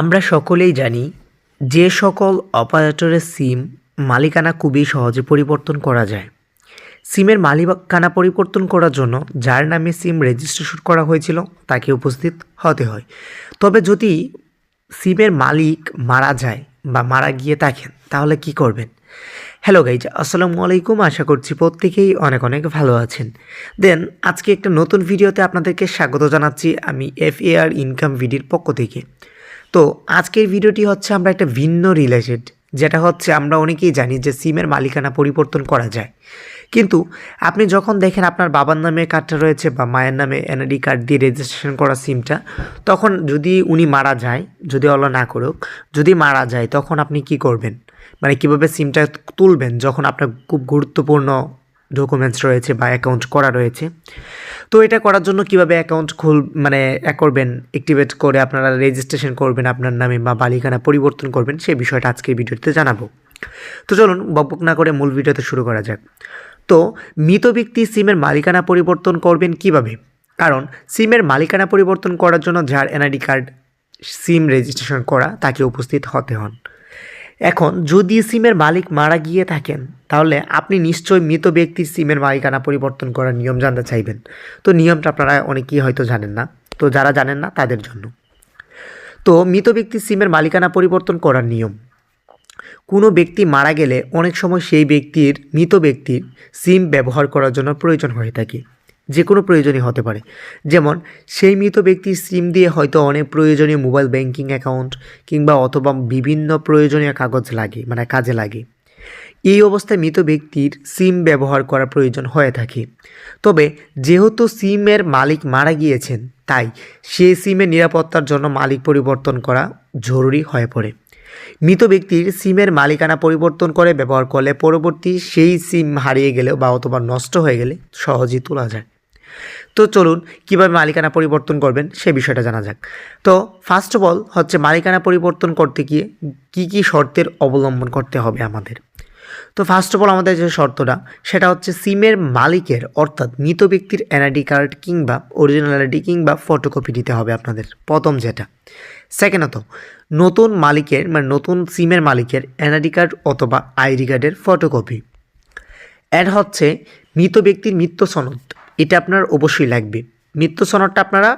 আমরা সকলেই জানি যে সকল অপারেটরের সিম মালিকানা খুবই সহজে পরিবর্তন করা যায়। সিমের মালিকানা পরিবর্তন করার জন্য যার নামে সিম রেজিস্ট্রেশন করা হয়েছিল তাকে উপস্থিত হতে হয়। তবে যদি সিমের মালিক মারা যায় বা মারা গিয়ে থাকেন, তাহলে কি করবেন? হ্যালো গাইজ আসসালামু আলাইকুম। আশা করছি প্রত্যেকেই অনেক অনেক ভালো আছেন। দেন আজকে একটা নতুন ভিডিওতে আপনাদেরকে স্বাগত জানাচ্ছি আমি এফ এ আর ইনকাম ভিডির পক্ষ থেকে। তো আজকের ভিডিওটি হচ্ছে আমরা একটা ভিন্ন রিলেটেড যেটা হচ্ছে আমরা অনেকেই জানি যে সিমের মালিকানা পরিবর্তন করা যায়। কিন্তু আপনি যখন দেখেন আপনার বাবার নামে কার্ডটা রয়েছে বা মায়ের নামে এনআইডি কার্ড দিয়ে রেজিস্ট্রেশন করা সিমটা, তখন যদি উনি মারা যায়, যদি অল না করুক, যদি মারা যায়, তখন আপনি কি করবেন? মানে কীভাবে সিমটা তুলবেন যখন আপনার খুব গুরুত্বপূর্ণ ডকুমেন্টস রয়েছে বা অ্যাকাউন্ট করা রয়েছে। তো এটা করার জন্য কীভাবে অ্যাকাউন্ট খুল মানে করবেন অ্যাক্টিভেট করে আপনারা রেজিস্ট্রেশন করবেন আপনার নামে বা মালিকানা পরিবর্তন করবেন সেই বিষয়টা আজকের ভিডিওতে জানাব। তো চলুন, বকবক না করে মূল ভিডিওতে শুরু করা যাক। তো মৃত ব্যক্তি সিমের মালিকানা পরিবর্তন করবেন কীভাবে? কারণ সিমের মালিকানা পরিবর্তন করার জন্য যার এনআইডি কার্ড সিম রেজিস্ট্রেশন করা, তাকে উপস্থিত হতে হন। এখন যদি সিমের মালিক মারা গিয়ে থাকেন, তাহলে আপনি নিশ্চয়ই মৃত ব্যক্তির সিমের মালিকানা পরিবর্তন করার নিয়ম জানতে চাইবেন। তো নিয়মটা আপনারা অনেকেই হয়তো জানেন না। তো যারা জানেন না, তাদের জন্য। তো মৃত ব্যক্তির সিমের মালিকানা পরিবর্তন করার নিয়ম। কোনো ব্যক্তি মারা গেলে অনেক সময় সেই ব্যক্তির, মৃত ব্যক্তির সিম ব্যবহার করার জন্য প্রয়োজন হয়ে থাকে। যে কোনো প্রয়োজনই হতে পারে। যেমন, সেই মৃত ব্যক্তির সিম দিয়ে হয়তো অনেক প্রয়োজনীয় মোবাইল ব্যাংকিং অ্যাকাউন্ট কিংবা অথবা বিভিন্ন প্রয়োজনীয় কাগজ লাগে মানে কাজে লাগে। এই অবস্থায় মৃত ব্যক্তির সিম ব্যবহার করা প্রয়োজন হয়ে থাকে। তবে, যেহেতু সিমের মালিক মারা গিয়েছেন, তাই সেই সিমের নিরাপত্তার জন্য মালিক পরিবর্তন করা জরুরি হয়ে পড়ে। মৃত ব্যক্তির সিমের মালিকানা পরিবর্তন করে ব্যবহার করলে পরবর্তী সেই সিম হারিয়ে গেলেও বা অথবা নষ্ট হয়ে গেলে সহজেই তোলা যায়। তো চলুন কীভাবে মালিকানা পরিবর্তন করবেন সে বিষয়টা জানা যাক। তো ফার্স্ট অফ অল হচ্ছে মালিকানা পরিবর্তন করতে গিয়ে কী কী শর্তের অবলম্বন করতে হবে আমাদের। তো ফার্স্ট অফ অল আমাদের যে শর্তটা, সেটা হচ্ছে সিমের মালিকের অর্থাৎ মৃত ব্যক্তির এনআইডি কার্ড কিংবা অরিজিনাল আইডি কিংবা ফটোকপি দিতে হবে আপনাদের, প্রথম যেটা। সেকেন্ডত, নতুন মালিকের মানে নতুন সিমের মালিকের এনআইডি কার্ড অথবা আইডি কার্ডের ফটোকপি অ্যাড হচ্ছে মৃত ব্যক্তির মৃত্যু সনদ। এটা আপনার অবশ্যই লাগবে। মৃত্যু সনদটা আপনারা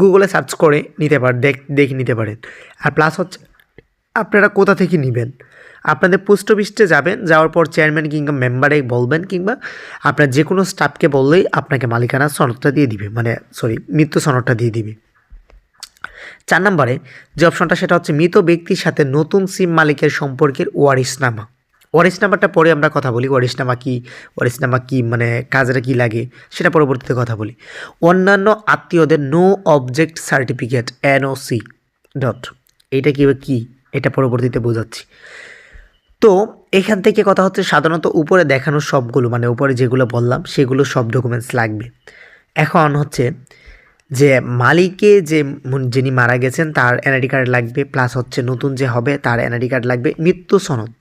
গুগলে সার্চ করে নিতে পারেন দেখ, দেখে নিতে পারেন। আর প্লাস হচ্ছে আপনারা কোথা থেকে নেবেন? আপনাদের পোস্ট অফিসে যাবেন, যাওয়ার পর চেয়ারম্যান কিংবা মেম্বারে বলবেন কিংবা আপনার যে কোনো স্টাফকে বললেই আপনাকে মালিকানা সনদটা দিয়ে দিবে মানে সরি মৃত্যু সনদটা দিয়ে দিবে। চার নম্বরে যে অপশনটা সেটা হচ্ছে মৃত ব্যক্তির সাথে নতুন সিম মালিকের সম্পর্কের ওয়ারিসনামা ওয়ারিসনামাটা পরে আমরা কথা বলি। ওয়ারিস নামা কী? ওয়ারিসনামা কী? মানে কাজটা কী লাগে? সেটা পরবর্তীতে কথা বলি। অন্যান্য আত্মীয়দের no objection certificate NOC dot এইটা কী কী? এটা পরবর্তীতে বোঝাচ্ছি। তো এখান থেকে কথা হচ্ছে সাধারণত উপরে দেখানো সবগুলো মানে উপরে যেগুলো বললাম, সেগুলো সব ডকুমেন্টস লাগবে। এখন হচ্ছে যে মালিকে যে যিনি মারা গেছেন, তার এনআইডি কার্ড লাগবে প্লাস হচ্ছে নতুন যে হবে, তার এনআইডি কার্ড লাগবে, মৃত্যু সনদ।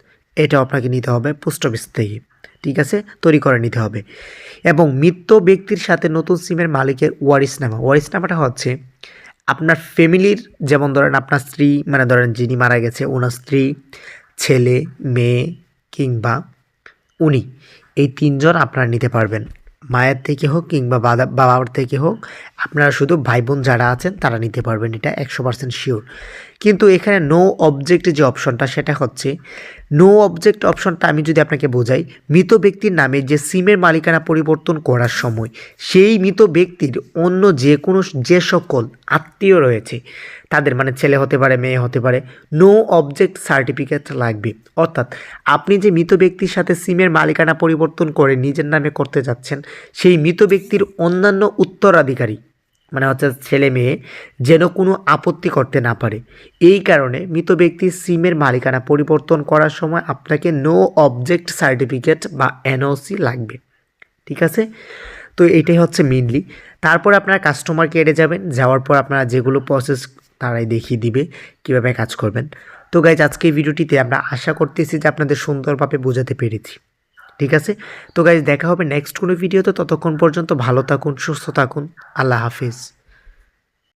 এটা আপনাকে নিতে হবে পোস্ট অফিস থেকে, ঠিক আছে? তৈরি করে নিতে হবে। এবং মৃত ব্যক্তির সাথে নতুন সিমের মালিকের ওয়ারিসনামা ওয়ারিসনামাটা হচ্ছে আপনার ফ্যামিলির, যেমন ধরেন আপনার স্ত্রী মানে ধরেন যিনি মারা গেছে, ওনার স্ত্রী, ছেলে, মেয়ে কিংবা উনি, এই তিনজন আপনারা নিতে পারবেন। মায়ের থেকে হোক কিংবা বাবা বাবার থেকে হোক, আপনারা শুধু ভাই বোন যারা আছেন তারা নিতে পারবেন, এটা একশো পার্সেন্ট শিওর। কিন্তু এখানে নো অবজেক্ট যে অপশনটা সেটা হচ্ছে নো অবজেক্ট অপশনটা আমি যদি আপনাকে বোঝাই, মৃত ব্যক্তির নামে যে সিমের মালিকানা পরিবর্তন করার সময় সেই মৃত ব্যক্তির অন্য যে কোনো যে সকল আত্মীয় রয়েছে, তাদের মানে ছেলে হতে পারে, মেয়ে হতে পারে নো অবজেক্ট সার্টিফিকেট লাগবে। অর্থাৎ আপনি যে মৃত ব্যক্তির সাথে সিমের মালিকানা পরিবর্তন করে নিজের নামে করতে যাচ্ছেন, সেই মৃত ব্যক্তির অন্যান্য উত্তরাধিকারী মানে হচ্ছে ছেলে মেয়ে, যেন কোনো আপত্তি করতে না পারে। এই কারণে মৃত ব্যক্তির সিমের মালিকানা পরিবর্তন করার সময় আপনাকে নো অবজেক্ট সার্টিফিকেট বা এনওসি লাগবে। ঠিক আছে? তো এটাই হচ্ছে মেনলি তারপর আপনারা কাস্টমার কেয়ারে যাবেন, যাওয়ার পর আপনারা যেগুলো প্রসেস তারাই দেখিয়ে দিবে, কীভাবে কাজ করবেন। তো গাইজ আজকে এই ভিডিওটিতে আমরা আশা করতেছি যে আপনাদের সুন্দরভাবে বোঝাতে পেরেছি। ঠিক আছে? তো গাইজ দেখা হবে নেক্সট কোনো ভিডিওতে ততক্ষণ পর্যন্ত ভালো থাকুন, সুস্থ থাকুন। আল্লাহ হাফিজ।